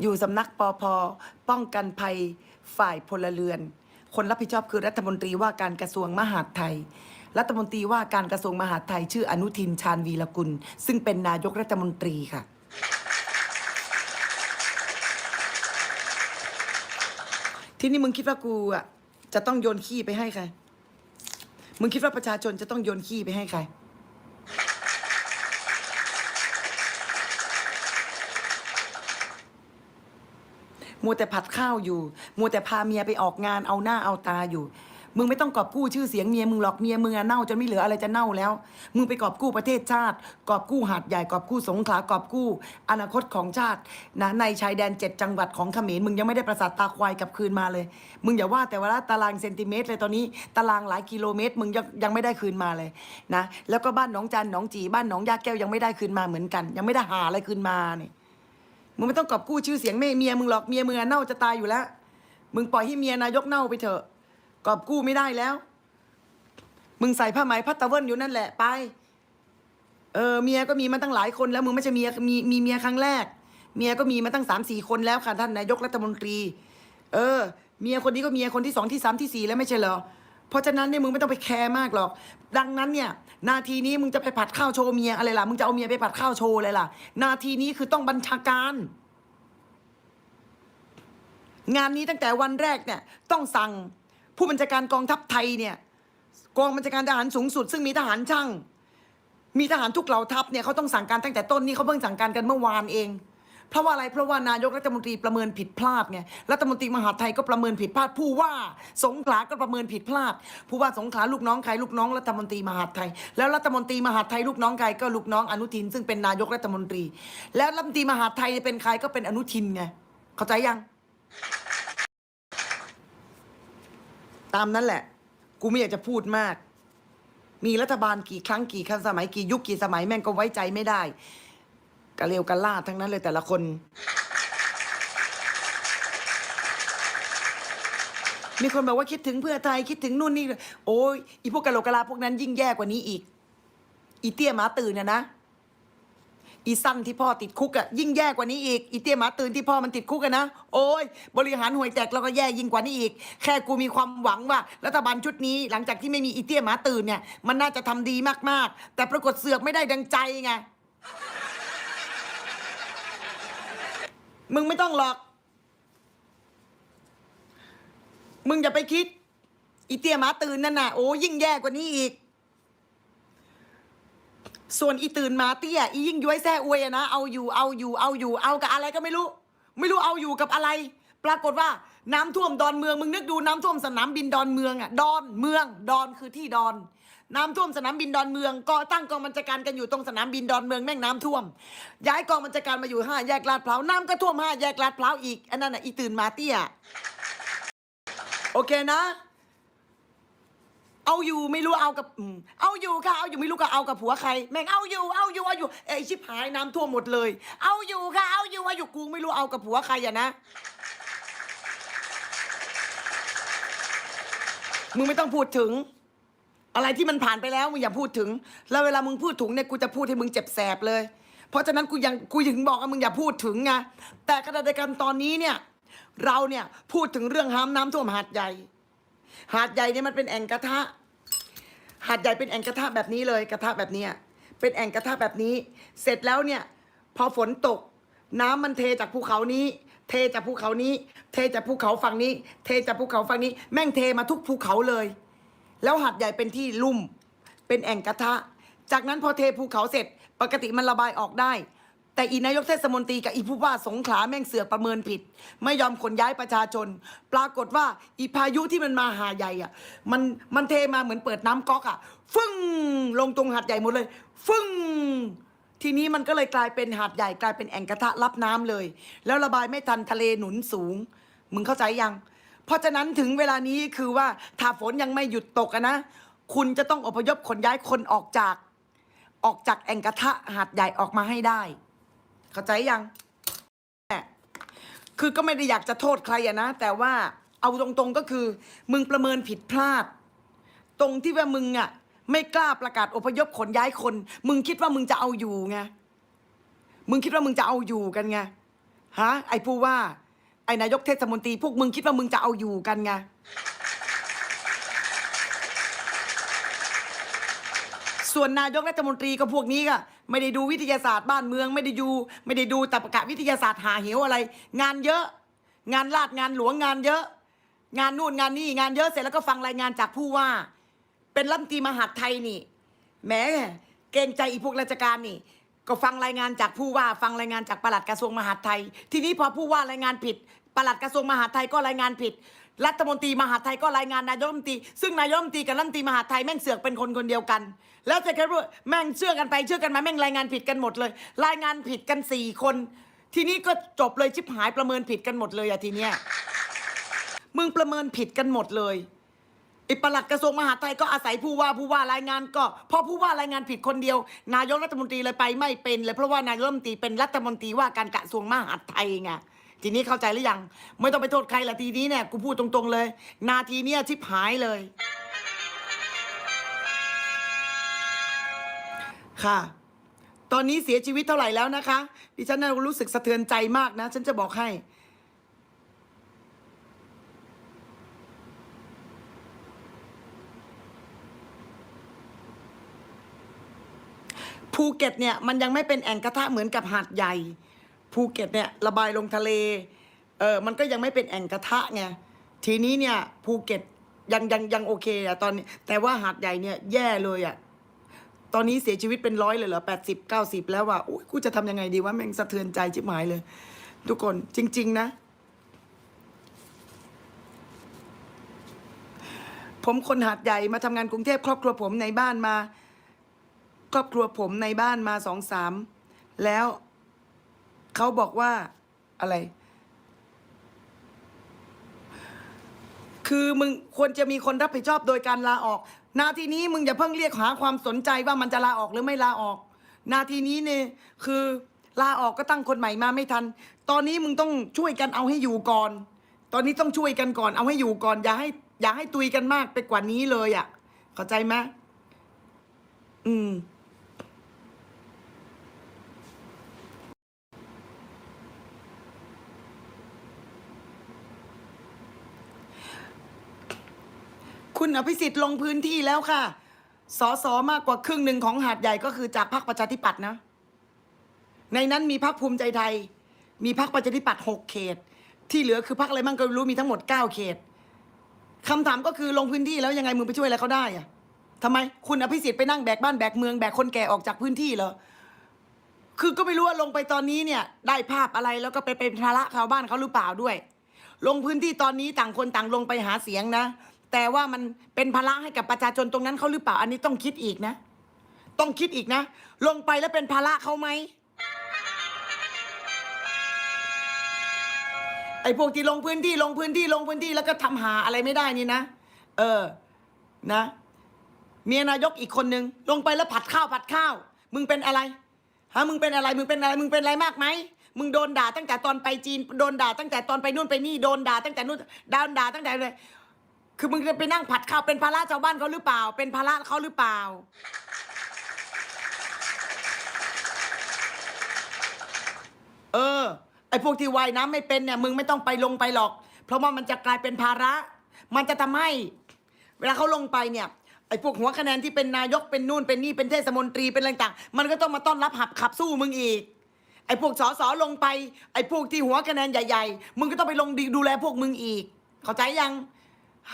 อยู่สำนักปอพอป้องกันภัยฝ่ายพลเรือน คนรับผิดชอบคือรัฐมนตรีว่าการกระทรวงมหาดไทย รัฐมนตรีว่าการกระทรวงมหาดไทย ชื่ออนุทินชาญวีรกุล ซึ่งเป็นนายกรัฐมนตรีค่ะ ที่นี่มึงคิดว่ากูอะจะต้องโยนขี้ไปให้ใคร มึงคิดว่าประชาชนจะต้องโยนขี้ไปให้ใคร มัวแต่ผัดข้าวอยู่ มัวแต่พาเมียไปออกงานเอาหน้าเอาตาอยู่ มึงไม่ต้องกอบกู้ชื่อเสียงเมียมึงหรอกเมียมึงอะเน่าจนไม่เหลืออะไรจะเน่าแล้ว มึงไปกอบกู้ประเทศชาติ กอบกู้หาดใหญ่กอบกู้สงขลากอบกู้ อนาคตของชาตินะในชายแดนเจ็ดจังหวัดของเขมรมึงยังไม่ได้ประสาทตาควายกลับคืนมาเลย มึงอย่าว่าแต่ว่าตารางเซนติเมตรเลยตอนนี้ตารางหลายกิโลเมตร มึงยังยังไม่ได้คืนมาเลยนะแล้วก็บ้านหนองจันหนองจีบ้านหนองยาแก้วยังไม่ได้คืนมาเหมือนกัน ยังไม่ได้หาอะไรคืนมาเนี่ย มึงไม่ต้องกอบกู้ชื่อเสียงแม่เมียมึงหรอกเมียมึงอะเน่าจะตายอยู่แล้ว มึงปล่อยให้เมียนายกเน่าไปเถอะ กอบกู้ไม่ได้แล้ว มึงใส่ผ้าไหมพัตตะเวิลอยู่นั่นแหละไป เออเมียก็มีมาตั้งหลายคนแล้วมึงไม่ใช่เมียมีมีเมียครั้งแรก เมียก็มีมาตั้งสามสี่คนแล้วค่ะท่านนายกรัฐมนตรี เออ เมียคนนี้ก็เมียคนที่สองที่สามที่สี่แล้วไม่ใช่เหรอ เพราะฉะนั้นเนี่ยมึงไม่ต้องไปแคร์มากหรอก ดังนั้นเนี่ยนาทีนี้มึงจะไปผัดข้าวโชว์เมียอะไรล่ะ มึงจะเอาเมียไปผัดข้าวโชว์อะไรล่ะ นาทีนี้คือต้องบัญชาการ งานนี้ตั้งแต่วันแรกเนี่ยต้องสั่งผู้บัญชาการกองทัพไทยเนี่ยกองบัญชาการทหารสูงสุด ซึ่งมีทหารช่าง มีทหารทุกเหล่าทัพเนี่ยเขาต้องสั่งการตั้งแต่ต้นนี่เขาเพิ่งสั่งการกันเมื่อวานเอง เพราะว่าอะไรเพราะว่านายกรัฐมนตรีประเมินผิดพลาดไงรัฐมนตรีมหาไทยก็ประเมินผิดพลาด ผู้ว่าสงขลาก็ประเมินผิดพลาด ผู้ว่าสงขลาลูกน้องใครลูกน้องรัฐมนตรีมหาไทย แล้วรัฐมนตรีมหาไทยลูกน้องใครก็ลูกน้องอนุทิน ซึ่งเป็นนายกรัฐมนตรี แล้วรัฐมนตรีมหาไทยเป็นใครก็เป็นอนุทินไงเข้าใจยัง ตามนั้นแหละ กูไม่อยากจะพูดมาก มีรัฐบาลกี่ครั้งกี่ครั้งสมัยกี่ยุคกี่สมัยแม่งก็ไว้ใจไม่ได้ กะเลวกะลาดทั้งนั้นเลยแต่ละคน มีคนบอกว่าคิดถึงเพื่อไทยคิดถึงนู่นนี่ โอ้ยอีพวกกะโหลกกะลาพวกนั้นยิ่งแย่กว่านี้อีก อีเตี้ยหมาตื่นน่ะนะอีสั้นที่พ่อติดคุกอะยิ่งแย่กว่านี้อีกอีเตี้ยหมาตื่นที่พ่อมันติดคุกอะนะโอ้ยบริหารห่วยแตกแล้วก็แย่ยิ่งกว่านี้อีก แค่กูมีความหวังว่า รัฐบาลชุดนี้หลังจากที่ไม่มีอีเตี้ยหมาตื่นเนี่ยมันน่าจะทำดีมากๆ แต่ปรากฏเสือกไม่ได้ดังใจไง มึงไม่ต้องหรอก มึงอย่าไปคิด อีเตี้ยหมาตื่นนั่นน่ะ โอ้ยิ่งแย่กว่านี้อีก ส่วนอีตื่นมาเตี้ย อียิ่งย้วยแซ่อวยอะนะ เอาอยู่ เอาอยู่ เอาอยู่ เอากับอะไรก็ไม่รู้ ไม่รู้เอาอยู่กับอะไร ปรากฏว่าน้ำท่วมดอนเมือง มึงนึกดูน้ำท่วมสนามบินดอนเมืองอะดอนเมือง ดอนคือที่ดอน น้ำท่วมสนามบินดอนเมืองก็ตั้งกองบัญชาการกันอยู่ตรงสนามบินดอนเมืองแม่งน้ำท่วม ย้ายกองบัญชาการมาอยู่ห้าแยกลาดพร้าวน้ำก็ท่วมห้าแยกลาดพร้าวอีกอันนั้นอะอีตื่นมาเตี้ยโอเคนะ เอาอยู่ไม่รู้เอากับเอาอยู่ค่ะเอาอยู่ไม่รู้ก็เอากับผัวใคร แม่งเอาอยู่เอาอยู่เอาอยู่เอ้ยชิบหายน้ำท่วมหมดเลย เอาอยู่ค่ะเอาอยู่เอาอยู่กูไม่รู้เอากับผัวใครอะนะมึงไม่ต้องพูดถึง อะไรที่มันผ่านไปแล้วมึงอย่าพูดถึง แล้วเวลามึงพูดถึงเนี่ยกูจะพูดให้มึงเจ็บแสบเลย เพราะฉะนั้นกูยังกูถึงบอกว่ามึงอย่าพูดถึงไงแต่ขณะดียวกันตอนนี้เนี่ย เราเนี่ยพูดถึงเรื่องห้ามน้ำท่วมหาดใหญ่ หาดใหญ่เนี่ยมันเป็นแอ่งกระทะ หาดใหญ่เป็นแอ่งกระทะแบบนี้เลยกระทะแบบนี้เป็นแอ่งกระทะแบบนี้ เสร็จแล้วเนี่ย พอฝนตก น้ำมันเทจากภูเขานี้ เทจากภูเขานี้ เทจากภูเขาฝั่งนี้ เทจากภูเขาฝั่งนี้ แม่งเทมาทุกภูเขาเลย แล้วหาดใหญ่เป็นที่ลุ่ม เป็นแอ่งกระทะ จากนั้นพอเทภูเขาเสร็จ ปกติมันระบายออกได้ แต่อีนายกเทศมนตรีกับอีผู้ว่าสงขลาแม่งเสือประเมินผิด ไม่ยอมขนย้ายประชาชน ปรากฏว่าอีพายุที่มันมาหาใหญ่อะ มันมันเทมาเหมือนเปิดน้ำก๊อกอะ ฟึ่งลงตรงหาดใหญ่หมดเลย ฟึ่งทีนี้มันก็เลยกลายเป็นหาดใหญ่กลายเป็นแอ่งกระทะรับน้ำเลย แล้วระบายไม่ทันทะเลหนุนสูง มึงเข้าใจยัง เพราะฉะนั้นถึงเวลานี้คือว่าถ้าฝนยังไม่หยุดตกอะนะ คุณจะต้องอพยพขนย้ายคนออกจาก ออกจากแอ่งกระทะหาดใหญ่ออกมาให้ได้ เข้าใจยังแหมคือก็ไม่ได้อยากจะโทษใครอะนะ แต่ว่าเอาตรงๆก็คือ มึงประเมินผิดพลาด ตรงที่ว่ามึงอะไม่กล้าประกาศอพยพขนย้ายคน มึงคิดว่ามึงจะเอาอยู่ไงมึงคิดว่ามึงจะเอาอยู่กันไงฮะไอ้ผู้ว่า อ้นายกเทศมนตรีพวกมึงคิดว่ามึงจะเอาอยู่กันไงส่วนนายกรัฐมนตรีก็พวกนี้ก็ไม่ได้ดูวิทยาศาสตร์บ้านเมือง ไม่ได้ดูไม่ได้ดูตรรกะวิทยาศาสตร์หาเหวอะไร งานเยอะ งานลาดงานหลวงงานเยอะ งานนู่นงานนี่งานเยอะเสร็จแล้วก็ฟังรายงานจากผู้ว่า เป็นรัฐมนตรีมหาดไทยนี่แหมเกรงใจอีพวกราชการนี่ ก็ฟังรายงานจากผู้ว่า ฟังรายงานจากปลัดกระทรวงมหาดไทย ทีนี้พอผู้ว่ารายงานผิด ปลัดกระทรวงมหาดไทยก็รายงานผิด รัฐมนตรีมหาดไทยก็รายงานนายกรัฐมนตรีซึ่งนายกรัฐมนตรีกับรัฐมนตรีมหาดไทยแม่งเสือกเป็นคนคนเดียวกัน แล้วจะแค่รู้แม่งเชื่อกันไปเชื่อกันมาแม่งรายงานผิดกันหมดเลย รายงานผิดกันสี่คน ทีนี้ก็จบเลยชิบหายประเมินผิดกันหมดเลยอะทีเนี้ยมึงประเมินผิดกันหมดเลยไอ้ปลัดกระทรวงมหาดไทยก็อาศัยผู้ว่าผู้ว่ารายงานก็พอผู้ว่ารายงานผิดคนเดียว นายกรัฐมนตรีเลยไปไม่เป็นเลยเพราะว่านายกรัฐมนตรีเป็นรัฐมนตรีว่าการกระทรวงมหาดไทยไง ทีนี้เข้าใจหรือยัง ไม่ต้องไปโทษใครละทีนี้เนี่ยกูพูดตรงๆเลย นาทีเนี้ยชิบหายเลย ค่ะ ตอนนี้เสียชีวิตเท่าไหร่แล้วนะคะ ดิฉันน่ะรู้สึกสะเทือนใจมากนะ ฉันจะบอกให้ ภูเก็ตเนี่ยมันยังไม่เป็นแอ่งกระทะเหมือนกับหาดใหญ่ ภูเก็ตเนี่ยระบายลงทะเลเออมันก็ยังไม่เป็นแอ่งกระทะไงทีนี้เนี่ยภูเก็ตยังยังยังโอเคอะตอนนี้ แต่ว่าหาดใหญ่เนี่ยแย่เลยอะตอนนี้เสียชีวิตเป็นร้อยเลยเหรอแปดสิบเก้าสิบแล้วว่ะอุ้ยกูจะทำยังไงดีว่าแม่งสะเทือนใจชิบหายเลย ทุกคนจริง ๆ นะ ผมคนหาดใหญ่มาทำงานกรุงเทพครอบครัวผมในบ้านมา ครอบครัวผมในบ้านมาสองสามแล้ว เขาบอกว่าอะไร คือมึงควรจะมีคนรับผิดชอบโดยการลาออก นาทีนี้มึงอย่าเพิ่งเรียกหาความสนใจว่ามันจะลาออกหรือไม่ลาออก นาทีนี้เนี่ยคือลาออกก็ตั้งคนใหม่มาไม่ทัน ตอนนี้มึงต้องช่วยกันเอาให้อยู่ก่อน ตอนนี้ต้องช่วยกันก่อน เอาให้อยู่ก่อน อย่าให้ อย่าให้ตุยกันมากไปกว่านี้เลยอะ่ะ เข้าใจไหมอืม คุณอภิสิทธิ์ลงพื้นที่แล้วค่ะสอสอมากกว่าครึ่งหนึ่งของหาดใหญ่ก็คือจากพรรคประชาธิปัตย์นะ ในนั้นมีพรรคภูมิใจไทย มีพรรคประชาธิปัตย์หกเขต ที่เหลือคือพรรคอะไรมั่งก็ไม่รู้มีทั้งหมดเก้าเขตคำถามก็คือลงพื้นที่แล้วยังไงมึงไปช่วยอะไรเขาได้อะทำไมคุณอภิสิทธิ์ไปนั่งแบกบ้านแบกเมืองแบกคนแก่ออกจากพื้นที่เหรอคือก็ไม่รู้ว่าลงไปตอนนี้เนี่ยได้ภาพอะไรแล้วก็ไปเป็นภาระชาวบ้านเขาหรือเปล่าด้วย ลงพื้นที่ตอนนี้ต่างคนต่างลงไปหาเสียงนะ แต่ว่ามันเป็นภาระให้กับประชาชนตรงนั้นเขาหรือเปล่า อันนี้ต้องคิดอีกนะ ต้องคิดอีกนะ ลงไปแล้วเป็นภาระเขาไหมไอ้พวกที่ลงพื้นที่ลงพื้นที่ลงพื้นที่แล้วก็ทำหาอะไรไม่ได้นี่นะ เออ นะ เมียนายกอีกคนนึง ลงไปแล้วผัดข้าวผัดข้าว มึงเป็นอะไรฮะมึงเป็นอะไร มึงเป็นอะไร มึงเป็นอะไรมากไหมมึงโดนด่าตั้งแต่ตอนไปจีน โดนด่าตั้งแต่ตอนไปนู่นไปนี่ โดนด่าตั้งแต่นู่นดาด่าตั้งแต่เลย คือมึงจะไปนั่งผัดข้าวเป็นภาระชาวบ้านเขาหรือเปล่า เป็นภาระเขาหรือเปล่า เออ ไอ้พวกที่ว่ายน้ำไม่เป็นเนี่ย มึงไม่ต้องไปลงไปหรอก เพราะว่ามันจะกลายเป็นภาระ มันจะทำให้ เวลาเขาลงไปเนี่ย ไอ้พวกหัวคะแนนที่เป็นนายกเป็นนู่นเป็นนี่เป็นเทศมนตรีเป็นอะไรต่างมันก็ต้องมาต้อนรับหับขับสู้มึงอีก ไอ้พวกสสลงไป ไอ้พวกที่หัวคะแนนใหญ่ๆ มึงก็ต้องไปลงดีดูแลพวกมึงอีก เข้าใจยัง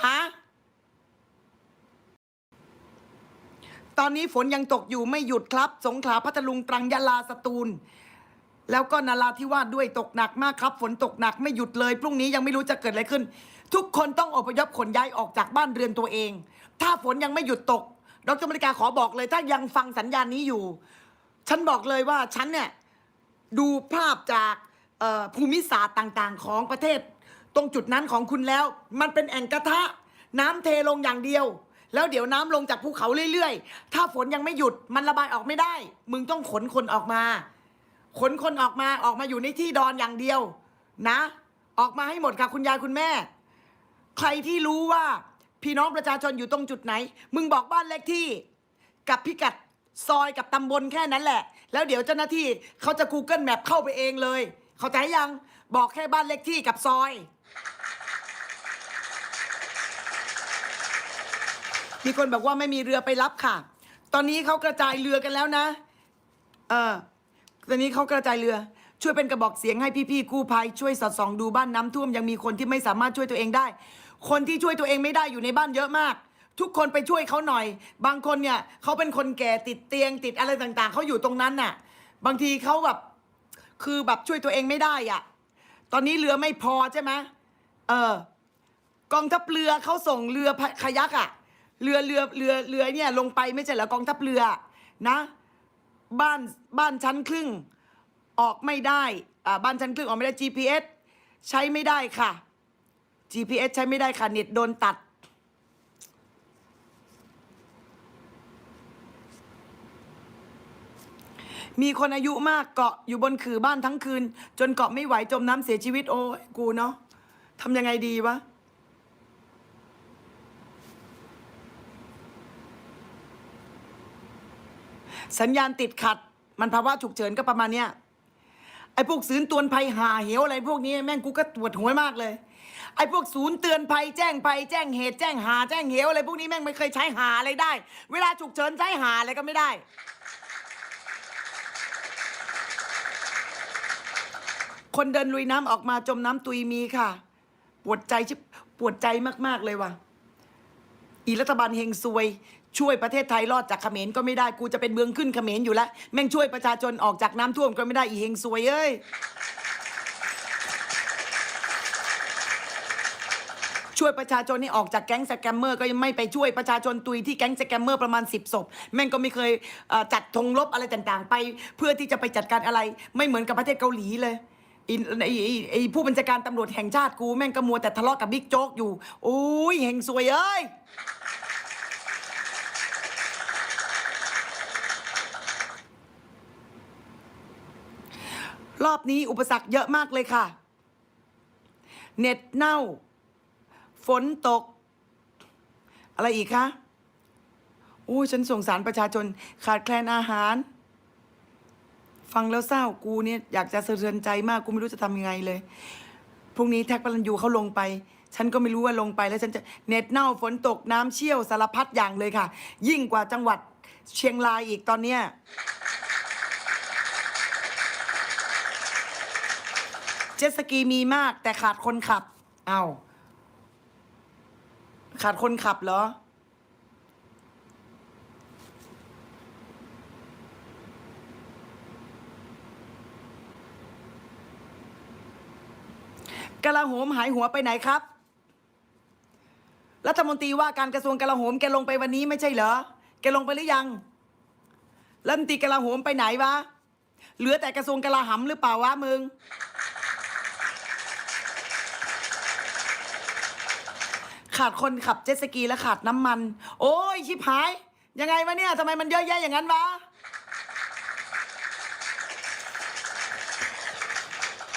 ฮะ ตอนนี้ฝนยังตกอยู่ไม่หยุดครับ สงขลาพัทลุงตรังยะลาสตูล แล้วก็นาราธิวาสด้วยตกหนักมากครับ ฝนตกหนักไม่หยุดเลย พรุ่งนี้ยังไม่รู้จะเกิดอะไรขึ้น ทุกคนต้องอพยพขนย้ายออกจากบ้านเรือนตัวเอง ถ้าฝนยังไม่หยุดตกดรมริกาขอบอกเลย ถ้ายังฟังสัญญาณนี้อยู่ ฉันบอกเลยว่าฉันเนี่ยดูภาพจากภูมิศาสตร์ต่าง ๆ ของประเทศ ตรงจุดนั้นของคุณแล้ว มันเป็นแอ่งกระทะ น้ำเทลงอย่างเดียว แล้วเดี๋ยวน้ำลงจากภูเขาเรื่อยๆ ถ้าฝนยังไม่หยุดมันระบายออกไม่ได้ มึงต้องขนคนออกมา ขนคนออกมาออกมาอยู่ในที่ดอนอย่างเดียว นะ ออกมาให้หมดค่ะคุณยายคุณแม่ ใครที่รู้ว่าพี่น้องประชาชนอยู่ตรงจุดไหน มึงบอกบ้านเลขที่ กับพิกัดซอยกับตำบลแค่นั้นแหละ แล้วเดี๋ยวเจ้าหน้าที่เขาจะ Google Map เข้าไปเองเลย เข้าใจยัง บอกแค่บ้านเลขที่กับซอย มีคนบอกว่าไม่มีเรือไปรับค่ะ ตอนนี้เขากระจายเรือกันแล้วนะ เออตอนนี้เขากระจายเรือ ช่วยเป็นกระบอกเสียงให้พี่ๆกู้ภัยช่วยสอดส่องดูบ้านน้ำท่วมยังมีคนที่ไม่สามารถช่วยตัวเองได้ คนที่ช่วยตัวเองไม่ได้อยู่ในบ้านเยอะมาก ทุกคนไปช่วยเขาหน่อย บางคนเนี่ยเขาเป็นคนแก่ติดเตียงติดอะไรต่างๆเขาอยู่ตรงนั้นน่ะ บางทีเขาแบบคือแบบช่วยตัวเองไม่ได้อะ ตอนนี้เรือไม่พอใช่ไหมเออกองทัพเรือเขาส่งเรือพะคายักอะ เรือเรือเรือเรือเนี่ยลงไปไม่ใช่เหรอกองทัพเรือนะ บ้านบ้านชั้นครึ่งออกไม่ได้อ่าบ้านชั้นครึ่งออกไม่ได้ GPS ใช้ไม่ได้ค่ะ GPS ใช้ไม่ได้ค่ะเน็ตโดนตัด มีคนอายุมากเกาะอยู่บนขื่อบ้านทั้งคืน จนเกาะไม่ไหวจมน้ำเสียชีวิตโอ้ยกูเนาะทำยังไงดีวะ สัญญาณติดขัด มันภาวะฉุกเฉินก็ประมาณเนี้ยไอ้พวกศูนย์ตือนภัยหาเหวอะไรพวกนี้แม่งกูก็ปวดหัวมากเลยไอ้พวกศูนย์เตือนภัยแจ้งภัยแจ้งเหตุแจ้งหาแจ้งเหวอะไรพวกนี้แม่งไม่เคยใช้หาอะไรได้ เวลาฉุกเฉินใช้หาอะไรก็ไม่ได้ คนเดินลุยน้ำออกมาจมน้ำตุยมีค่ะ ปวดใจชิบปวดใจมากๆเลยว่ะ อีรัฐบาลเฮงซวย ช่วยประเทศไทยรอดจากเขมรก็ไม่ได้กูจะเป็นเมืองขึ้นเขมรอยู่แล้วแม่งช่วยประชาชนออกจากน้ำท่วมก็ไม่ได้อีเฮงซวยเอ้ยช่วยประชาชนให้ออกจากแก๊งสแกมเมอร์ก็ยังไม่ไปช่วยประชาชนตุยที่แก๊งสแกมเมอร์ประมาณ 10ศพแม่งก็ไม่เคยจัดธงลบอะไรต่างๆ ไป เพื่อที่จะไปจัดการอะไร ไม่เหมือนกับประเทศเกาหลีเลยไอ้ไอ้ไอ้ไอ้ผู้บัญชาการตำรวจแห่งชาติกูแม่งก็มัวแต่ทะเลาะกับบิ๊กโจ๊กอยู่โอ้ยเฮงซวยเอ้ย รอบนี้อุปสรรคเยอะมากเลยค่ะ เน็ตเน่า ฝนตก อะไรอีกคะโอ้ยฉันสงสารประชาชนขาดแคลนอาหาร ฟังแล้วเศร้ากูเนี่ยอยากจะสะเทือนใจมากกูไม่รู้จะทำยังไงเลยพรุ่งนี้แท็กพลันยูเขาลงไป ฉันก็ไม่รู้ว่าลงไปแล้วฉันจะเน็ตเน่าฝนตกน้ำเชี่ยวสารพัดอย่างเลยค่ะ ยิ่งกว่าจังหวัดเชียงรายอีกตอนเนี้ย เจ็ตสกีมีมาก แต่ขาดคนขับ เอาขาดคนขับเหรอกลาโหมหายหัวไปไหนครับ รัฐมนตรีว่าการกระทรวงกลาโหมแกลงไปวันนี้ไม่ใช่เหรอ แกลงไปหรือยังรัฐมนตรีกลาโหมไปไหนวะ เหลือแต่กระทรวงกลาหำหรือเปล่าวะมึง ขาดคนขับเจ็ตสกีและขาดน้ำมัน โอ้ยชิบหาย ยังไงวะเนี่ยทำไมมันเยอะแยะอย่างนั้นวะ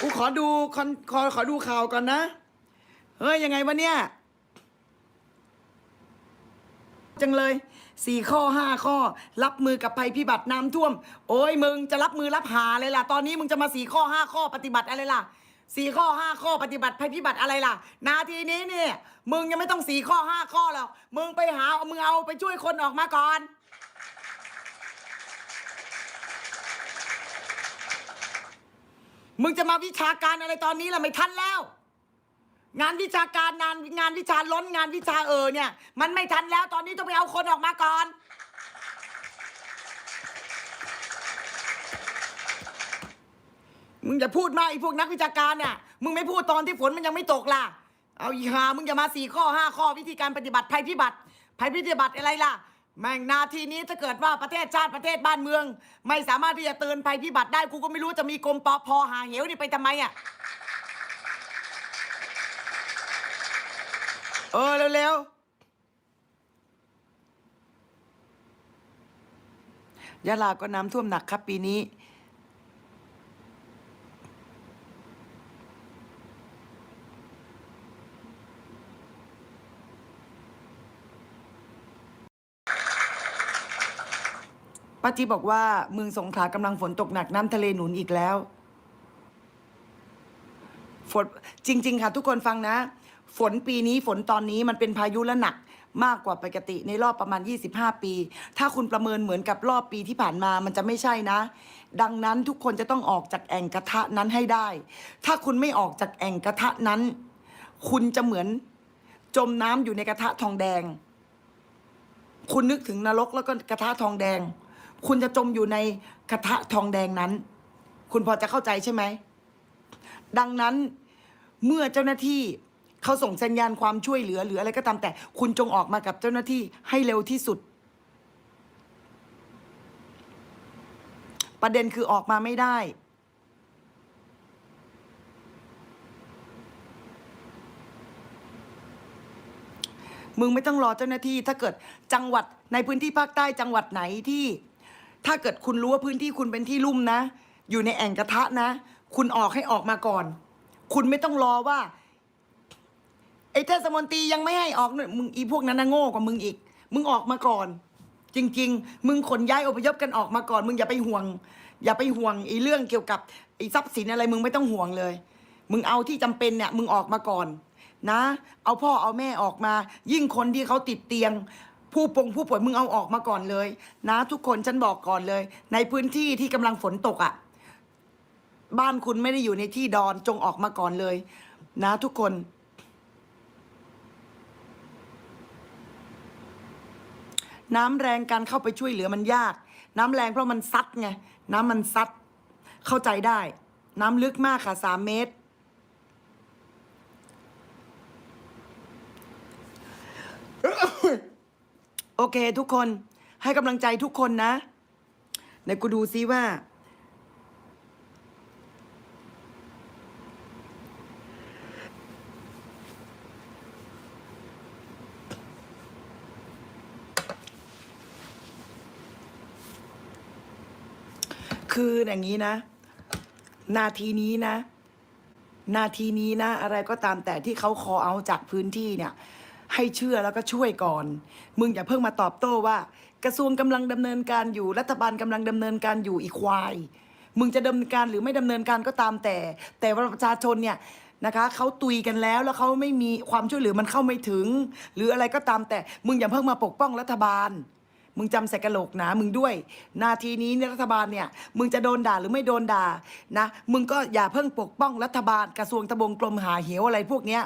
กูขอดูคอนขอขอดูข่าวก่อนนะ เฮ้ย ยังไงวะเนี่ย จังเลยสี่ข้อห้าข้อ รับมือกับภัยพิบัติน้ำท่วม โอ้ยมึงจะรับมือรับหาเลยล่ะ ตอนนี้มึงจะมาสี่ข้อห้าข้อปฏิบัติอะไรล่ะ สี่ข้อห้าข้อปฏิบัติภัยพิบัติอะไรล่ะ นาทีนี้เนี่ยมึงยังไม่ต้องสี่ข้อห้าข้อหรอกมึงไปหามึงเอาไปช่วยคนออกมาก่อนมึงจะมาวิชาการอะไรตอนนี้ล่ะไม่ทันแล้ว งานวิชาการงานงานวิชาล้นงานวิชาเออเนี่ย มันไม่ทันแล้วตอนนี้ต้องไปเอาคนออกมาก่อน มึงอย่าพูดมากไอ้พวกนักวิชาการเนี่ยมึงไม่พูดตอนที่ฝนมันยังไม่ตกล่ะ เอาอีหามึงอย่ามาสี่ข้อห้าข้อวิธีการปฏิบัติภัยพิบัติภัยพิบัติอะไรล่ะ แม่งนาทีนี้ถ้าเกิดว่าประเทศชาติประเทศบ้านเมือง ไม่สามารถที่จะเตือนภัยพิบัติได้กูก็ไม่รู้จะมีกรมปอพหาเหวนี่ไปทำไมอะเออเร็วๆยะลาก็น้ำท่วมหนักครับปีนี้ ป้าจีบอกว่าเมืองสงขลากำลังฝนตกหนักน้ำทะเลหนุนอีกแล้ว ฝนจริง ๆ ค่ะ ทุกคนฟังนะ ฝนปีนี้ฝนตอนนี้มันเป็นพายุและหนักมากกว่าปกติในรอบประมาณ 25 ปี ถ้าคุณประเมินเหมือนกับรอบปีที่ผ่านมามันจะไม่ใช่นะ ดังนั้นทุกคนจะต้องออกจากแอ่งกระทะนั้นให้ได้ ถ้าคุณไม่ออกจากแอ่งกระทะนั้น คุณจะเหมือนจมน้ำอยู่ในกระทะทองแดง คุณนึกถึงนรกแล้วก็กระทะทองแดง คุณจะจมอยู่ในกระทะทองแดงนั้น คุณพอจะเข้าใจใช่ไหม ดังนั้นเมื่อเจ้าหน้าที่เขาส่งสัญญาณความช่วยเหลือหรืออะไรก็ตามแต่ คุณจงออกมากับเจ้าหน้าที่ให้เร็วที่สุด ประเด็นคือออกมาไม่ได้ มึงไม่ต้องรอเจ้าหน้าที่ ถ้าเกิดจังหวัดในพื้นที่ภาคใต้จังหวัดไหนที่ ถ้าเกิดคุณรู้ว่าพื้นที่คุณเป็นที่ลุ่มนะ อยู่ในแอ่งกระทะนะ คุณออกให้ออกมาก่อน คุณไม่ต้องรอว่า ไอ้เทศมนตรียังไม่ให้ออกเนี่ยมึงอีพวกนั้นนะโง่กว่ามึงอีก มึงออกมาก่อน จริง ๆ มึงขนย้ายอพยพกันออกมาก่อน มึงอย่าไปห่วง อย่าไปห่วงไอ้เรื่องเกี่ยวกับไอ้ทรัพย์สินอะไร มึงไม่ต้องห่วงเลย มึงเอาที่จำเป็นเนี่ย มึงออกมาก่อนนะ เอาพ่อเอาแม่ออกมา ยิ่งคนที่เขาติดเตียง ผู้ปงผู้ป่วยมึงเอาออกมาก่อนเลย นะ ทุกคนฉันบอกก่อนเลย ในพื้นที่ที่กำลังฝนตกอะ่ะ บ้านคุณไม่ได้อยู่ในที่ดอนจงออกมาก่อนเลย นะ ทุกคนน้ำแรงการเข้าไปช่วยเหลือมันยาก น้ำแรงเพราะมันซัดไง น้ำมันซัด เข้าใจได้ น้ำลึกมากค่ะสามเมตร โอเค ทุกคนให้กำลังใจทุกคนนะไหนกูดูซิว่า คืออย่างนี้นะ นาทีนี้นะ นาทีนี้นะ อะไรก็ตามแต่ที่เขาคอเอาจากพื้นที่เนี่ย ให้เชื่อแล้วก็ช่วยก่อน มึงอย่าเพิ่งมาตอบโต้ว่า กระทรวงกำลังดำเนินการอยู่รัฐบาลกำลังดำเนินการอยู่อีควาย มึงจะดำเนินการหรือไม่ดำเนินการก็ตามแต่ แต่ว่าประชาชนเนี่ยนะคะเขาตุยกันแล้วแล้วเขาไม่มีความช่วยเหลือมันเข้าไม่ถึง หรืออะไรก็ตามแต่มึงอย่าเพิ่งมาปกป้องรัฐบาล มึงจำใส่กระโหลกหนามึงด้วย นาทีนี้เนี่ยรัฐบาลเนี่ย มึงจะโดนด่าหรือไม่โดนด่านะ มึงก็อย่าเพิ่งปกป้องรัฐบาลกระทรวงตะบงกรมหาเหวอะไรพวกเนี้ย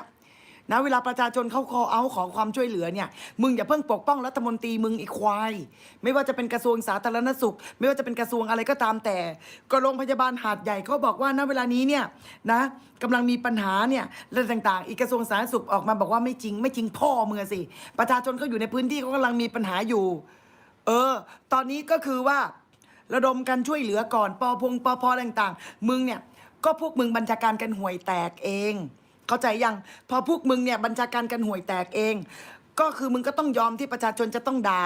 นะเวลาประชาชนเขาคอเอาขอความช่วยเหลือเนี่ยมึงอย่าเพิ่งปกป้องรัฐมนตรีมึงอีควาย ไม่ว่าจะเป็นกระทรวงสาธารณสุข ไม่ว่าจะเป็นกระทรวงอะไรก็ตามแต่ ก็โรงพยาบาลหาดใหญ่เขาบอกว่าณเวลานี้เนี่ยนะกำลังมีปัญหาเนี่ยเรื่องต่างๆ อีกกระทรวงสาธารณสุขออกมาบอกว่าไม่จริง ไม่จริงพ่อเมึงอะสิ ประชาชนเขาอยู่ในพื้นที่เขากำลังมีปัญหาอยู่ เออ ตอนนี้ก็คือว่า ระดมกันช่วยเหลือก่อนปอพงปอพอต่างๆ มึงเนี่ยก็พวกมึงบัญชาการกันห่วยแตกเอง เข้าใจยัง พอพวกมึงเนี่ยบัญชาการกันห่วยแตกเอง ก็คือมึงก็ต้องยอมที่ประชาชนจะต้องด่า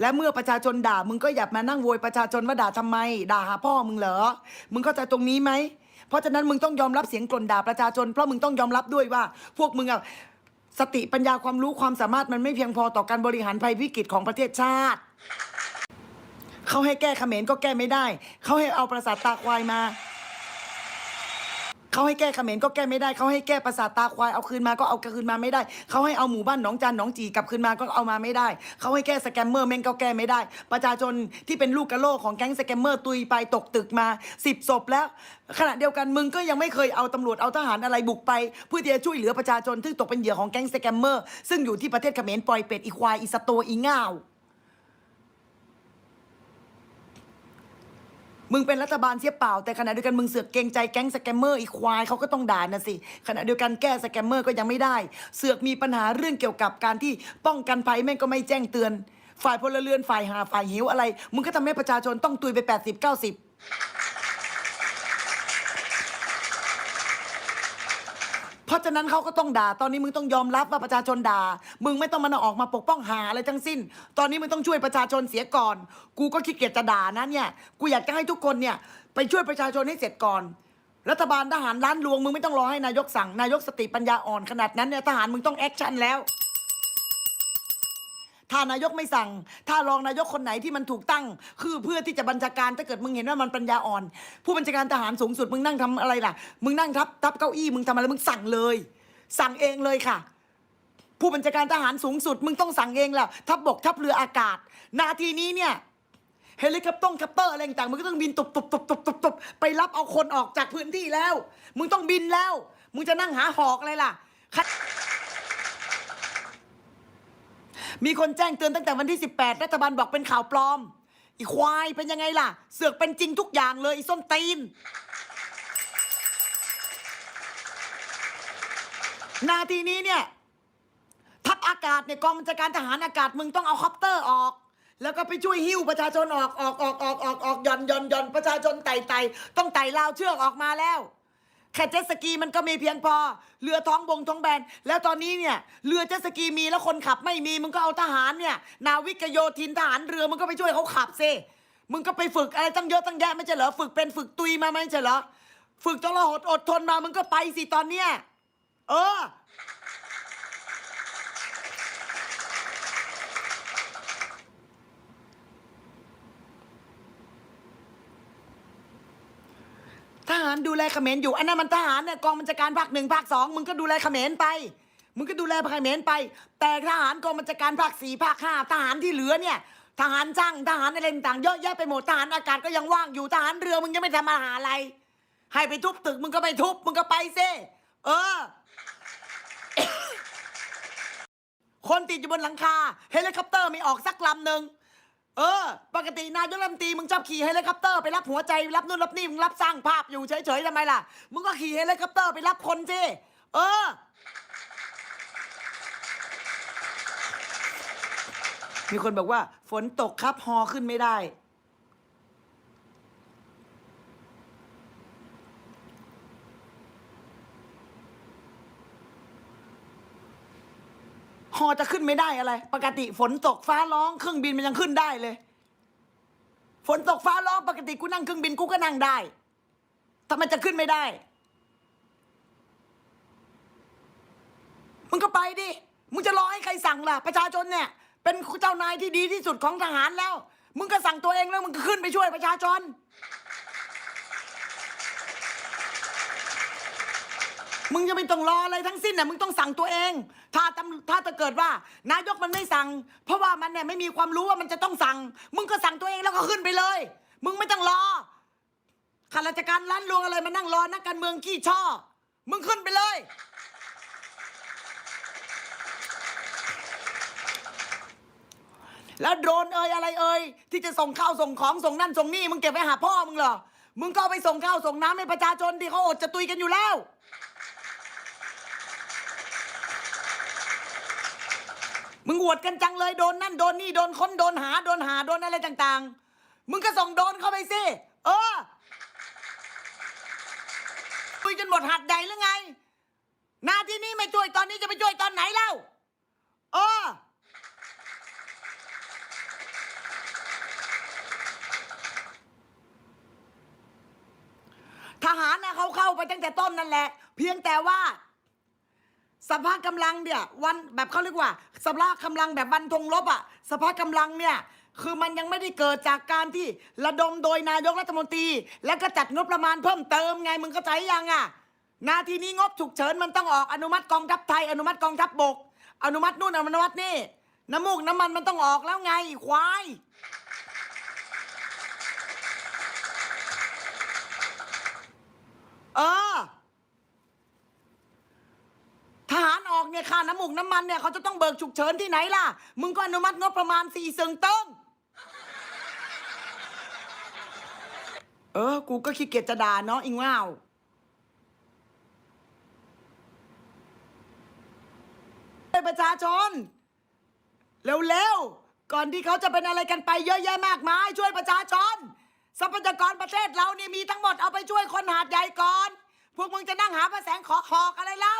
และเมื่อประชาชนด่า มึงก็อย่ามานั่งโวยประชาชนว่าด่าทำไม ด่าหาพ่อมึงเหรอ มึงเข้าใจตรงนี้ไหม เพราะฉะนั้นมึงต้องยอมรับเสียงกล่นด่าประชาชน เพราะมึงต้องยอมรับด้วยว่า พวกมึงอะสติปัญญาความรู้ความสามารถมันไม่เพียงพอต่อการบริหารภัยวิกฤตของประเทศชาติ เขาให้แก้เขมรก็แก้ไม่ได้ เขาให้เอาประสาทตาควายมา เขาให้แก้เขมรก็แก้ไม่ได้เขาให้แก้ประสาทตาควายเอาคืนมาก็เอาคืนมาไม่ได้เขาให้เอาหมู่บ้านหนองจานหนองจีกลับคืนมาก็เอามาไม่ได้เขาให้แก้สแกมเมอร์แม่งก็แก้ไม่ได้ ประชาชนที่เป็นลูกกระโลกของแก๊งสแกมเมอร์ตุยไปตกตึกมาสิบศพแล้ว ขณะเดียวกันมึงก็ยังไม่เคยเอาตำรวจเอาทหารอะไรบุกไปเพื่อที่จะช่วยเหลือประชาชนที่ตกเป็นเหยื่อของแก๊งสแกมเมอร์ซึ่งอยู่ที่ประเทศเขมรปล่อยเป็ดอีควายอีสโตอีง่าว มึงเป็นรัฐบาลเสียเปล่า แต่ขณะเดียวกันมึงเสือกเกรงใจแก๊งสแกมเมอร์อีควายเขาก็ต้องด่านะสิขณะเดียวกันแก้สแกมเมอร์ก็ยังไม่ได้ เสือกมีปัญหาเรื่องเกี่ยวกับการที่ป้องกันภัยแม่งก็ไม่แจ้งเตือน ฝ่ายพลเรือนฝ่ายหาฝ่ายหิวอะไร มึงก็ทำให้ประชาชนต้องตุยไป 80 90 เพราะฉะนั้นเขาก็ต้องด่า ตอนนี้มึงต้องยอมรับว่าประชาชนด่า มึงไม่ต้องมาออกมาปกป้องหาอะไรทั้งสิ้น ตอนนี้มึงต้องช่วยประชาชนเสียก่อน กูก็ขี้เกียจจะด่านะเนี่ย กูอยากจะให้ทุกคนเนี่ยไปช่วยประชาชนให้เสร็จก่อน รัฐบาลทหารล้านลวงมึงไม่ต้องรอให้นายกสั่ง นายกสติปัญญาอ่อนขนาดนั้นเนี่ยทหารมึงต้องแอคชั่นแล้ว ถ้านายกไม่สั่ง ถ้ารองนายกคนไหนที่มันถูกตั้ง คือเพื่อที่จะบัญชาการถ้าเกิดมึงเห็นว่ามันปัญญาอ่อน ผู้บัญชาการทหารสูงสุดมึงนั่งทำอะไรล่ะ มึงนั่งทับทับเก้าอี้มึงทำอะไรมึงสั่งเลย สั่งเองเลยค่ะ ผู้บัญชาการทหารสูงสุด มึงต้องสั่งเองแล้วทัพบกทัพเรืออากาศ นาทีนี้เนี่ยเฮลิคอปเตอร์คัปเตอร์อะไรต่างๆมึงก็ต้องบินตุบตุบตุบตุบตุบตุบไปรับเอาคนออกจากพื้นที่แล้ว มึงต้องบินแล้ว มึงจะนั่งหาหอกอะไรล่ะ มีคนแจ้งเตือนตั้งแต่วันที่ 18 รัฐบาลบอกเป็นข่าวปลอม อีควายเป็นยังไงล่ะ เสือกเป็นจริงทุกอย่างเลยอีส้นตีน นาทีนี้เนี่ยทัพอากาศเนี่ยกองบัญชาการทหารอากาศมึงต้องเอาคอปเตอร์ออก แล้วก็ไปช่วยหิ้วประชาชนออกออกออกออกออกออกหย่อนหย่อนหย่อนประชาชนไต่ไต่ต้องไต่ราวเชือกออกมาแล้ว แค่เจ็ตสกีมันก็มีเพียงพอ เรือท้องบงท้องแบน แล้วตอนนี้เนี่ย เรือเจ็ตสกีมีแล้วคนขับไม่มี มึงก็เอาทหารเนี่ย นาวิกโยธินทหารเรือมึงก็ไปช่วยเขาขับซิมึงก็ไปฝึกอะไรตั้งเยอะตั้งแยะไม่ใช่เหรอ ฝึกเป็นฝึกตุยมาไม่ใช่เหรอ ฝึกตลอดอดทนมา มึงก็ไปสิตอนเนี้ย เออ หารดูแลเขมรอยู่อันนั้นมันทหารเนี่ยกองบัญชาการภาคหนึ่งภาคสองมึงก็ดูแลเขมรไป มึงก็ดูแลเขมรไป แต่ทหารกองบัญชาการภาคสี่ภาคห้าทหารที่เหลือเนี่ยทหารช่างทหารอะไรต่างๆเยอะแยะไปหมดทหารอากาศก็ยังว่างอยู่ทหารเรือมึงยังไม่ทำอาหารอะไร ให้ไปทุบตึกมึงก็ไปทุบมึงก็ไปซิเออ คนติดอยู่บนหลังคาเฮลิคอปเตอร์ไม่ออกสักลำหนึ่ง เออ ปกตินายกรัฐมนตรีมึงชอบขี่เฮลิคอปเตอร์ไปรับหัวใจรับนู่นรับนี่มึงรับสร้างภาพอยู่เฉยๆทำไมล่ะ มึงก็ขี่เฮลิคอปเตอร์ไปรับคนสิเออ มีคนบอกว่า ฝนตกครับฮอขึ้นไม่ได้ อจะขึ้นไม่ได้อะไร ปกติฝนตกฟ้าร้องเครื่องบินมันยังขึ้นได้เลย ฝนตกฟ้าร้องปกติกูนั่งเครื่องบินกูก็นั่งได้ทำไมจะขึ้นไม่ได้มึงก็ไปดิ มึงจะรอให้ใครสั่งล่ะ ประชาชนเนี่ย เป็นเจ้านายที่ดีที่สุดของทหารแล้ว มึงก็สั่งตัวเองแล้ว มึงก็ขึ้นไปช่วยประชาชน มึงจะไม่ต้องรออะไรทั้งสิ้นน่ะ มึงต้องสั่งตัวเอง ถ้าตำถ้าจะเกิดว่า นายกมันไม่สั่ง เพราะว่ามันเนี่ยไม่มีความรู้ว่ามันจะต้องสั่ง มึงก็สั่งตัวเองแล้วก็ขึ้นไปเลย มึงไม่ต้องรอข้าราชการร้านรวงอะไรมานั่งรอนักการเมืองขี้ช่อ มึงขึ้นไปเลย แล้วโดรนเอ่ยอะไรเอ่ยที่จะส่งข้าวส่งของส่งนั่นส่งนี่มึงเก็บไว้หาพ่อมึงเหรอ มึงก็เอาไปส่งข้าวส่งน้ำให้ประชาชนที่เขาอดจะตุยกันอยู่แล้ว มึงอวดกันจังเลยโดนนั่นโดนนี่โดนค้นโดนหาโดนหาโดนอะไรต่างๆ มึงก็ส่งโดนเข้าไปสิเออคุยจนหมดหัดใหญ่หรือไง หน้าที่นี้ไม่ช่วยตอนนี้จะไปช่วยตอนไหนเล่าเออทหารนะเขาเข้าไปตั้งแต่ต้นนั่นแหละ เพียงแต่ว่า สภาพกำลังเนี่ยวันแบบเขาเรียกว่า สภาพกำลังแบบวันธงลบอะสภาพกำลังเนี่ยคือมันยังไม่ได้เกิดจากการที่ระดมโดยนายกรัฐมนตรี แล้วก็จัดงบประมาณเพิ่มเติมไงมึงเข้าใจยังอะนาทีนี้งบฉุกเฉินมันต้องออกอนุมัติกองทัพไทย อนุมัติกองทัพบกอนุมัตินู่นอนุมัตินี่น้ำมูกน้ำมันมันต้องออกแล้วไงควายเออ ทหารออกเนี่ยค่าน้ำมูกน้ำมันเนี่ยเขาจะต้องเบิกฉุกเฉินที่ไหนล่ะ มึงก็อนุมัติงบประมาณสี่เซึงต้งเออ กูก็ขี้เกียจจะด่าเนาะอิงว้าวให้ประชาชน เร็วๆ ก่อนที่เขาจะเป็นอะไรกันไปเยอะแยะมากมาย ช่วยประชาชนทรัพยากรประเทศเรานี่มีทั้งหมดเอาไปช่วยคนหาดใหญ่ก่อน พวกมึงจะนั่งหาพระแสงขอขอกอะไรเล่า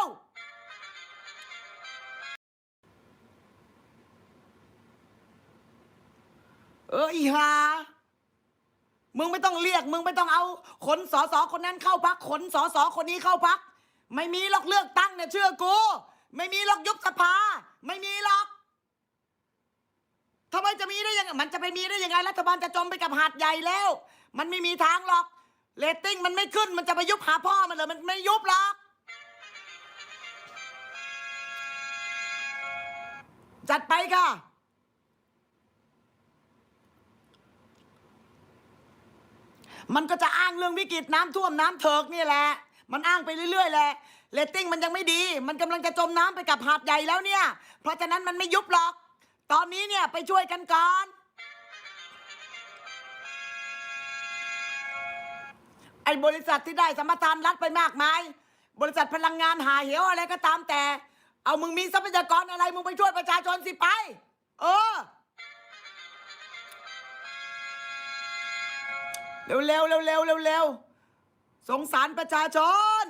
เอออีหามึงไม่ต้องเรียก มึงไม่ต้องเอาขนสอสอคนนั้นเข้าพักขนสอสอคนนี้เข้าพัก ไม่มีหรอกเลือกตั้งเนี่ยเชื่อกู ไม่มีหรอกยุบสภา ไม่มีหรอกทำไมจะมีได้ยังไงมันจะไปมีได้ยังไงรัฐบาลจะจมไปกับหาดใหญ่แล้ว มันไม่มีทางหรอกเรตติ้งมันไม่ขึ้นมันจะไปยุบหาพ่อมันเลยมันไม่ยุบหรอกจัดไปค่ะ มันก็จะอ้างเรื่องวิกฤตน้ำท่วมน้ำเถิกนี่แหละ มันอ้างไปเรื่อยๆแหละเรตติ้งมันยังไม่ดี มันกำลังจะจมน้ำไปกับหาดใหญ่แล้วเนี่ย เพราะฉะนั้นมันไม่ยุบหรอก ตอนนี้เนี่ยไปช่วยกันก่อน ไอ้บริษัทที่ได้สมรทานรัฐไปมากมาย บริษัทพลังงานหาเหวอะไรก็ตามแต่ เอามึงมีทรัพยากรอะไรมึงไปช่วยประชาชนสิไป เออ เร็วเร็วเร็วเร็วเร็วสงสารประชาชน